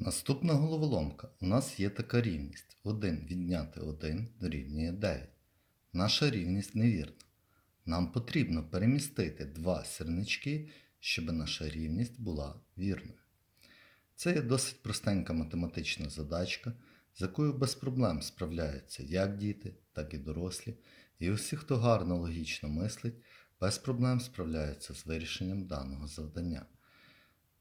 Наступна головоломка. У нас є така рівність. 1 відняти 1 дорівнює 9. Наша рівність невірна. Нам потрібно перемістити два сірнички, щоб наша рівність була вірною. Це є досить простенька математична задачка, з якою без проблем справляються як діти, так і дорослі, і усі, хто гарно логічно мислить, без проблем справляються з вирішенням даного завдання.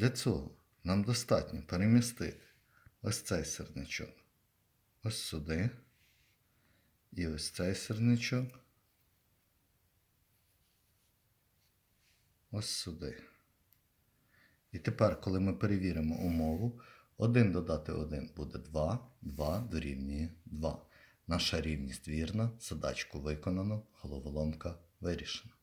Для цього нам достатньо перемістити ось цей сирничок ось сюди. І ось цей сирничок ось сюди. І тепер, коли ми перевіримо умову, 1 додати 1 буде 2, 2 дорівнює 2. Наша рівність вірна, задачку виконано, головоломка вирішена.